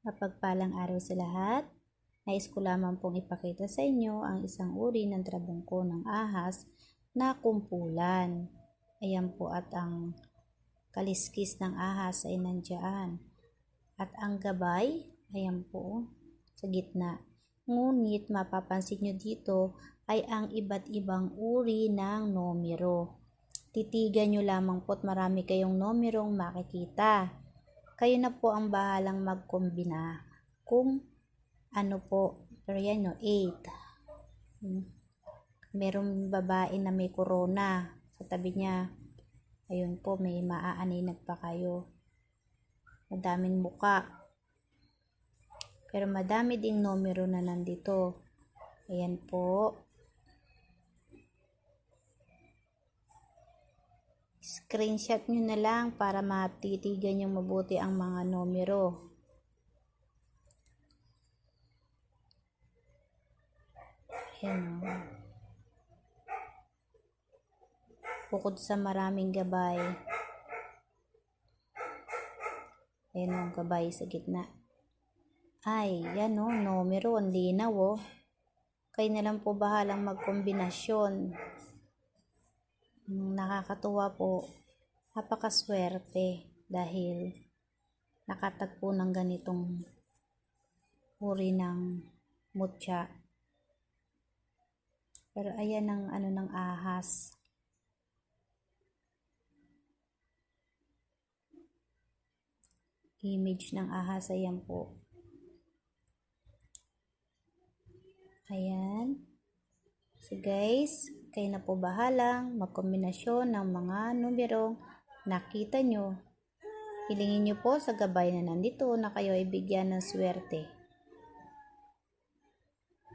Mapagpalang araw sa lahat. Nais ko lamang pong ipakita sa inyo ang isang uri ng trabungko ng ahas na kumpulan. Ayan po at ang kaliskis ng ahas ay nandiyan. At ang gabay, ayan po, sa gitna. Ngunit mapapansin nyo dito ay ang iba't ibang uri ng numero. Titigan nyo lamang po at marami kayong numerong makikita. Kayo na po ang bahalang magkombina kung ano po, pero yan no, 8. Hmm. Merong babae na may corona sa tabi niya. Ayun po, may maaaninag pa kayo. Madaming muka. Pero madami ding numero na nandito. Ayan po. Screenshot nyo na lang para matitigan nyo mabuti ang mga numero. Ayan o. Bukod sa maraming gabay. Ayan o, gabay sa gitna. Ay, yan o, numero, ang linaw o. Kayo na lang po bahalang magkombinasyon. Mm, Nakakatuwa po. Napakaswerte dahil nakatagpo ng ganitong uri ng mutya. Pero ayan ang ano ng ahas. Image ng ahas, ayan po. Ayan. So guys, kayo na po bahalang magkombinasyon ng mga numerong nakita nyo. Hilingin nyo po sa gabay na nandito na kayo ay bigyan ng swerte.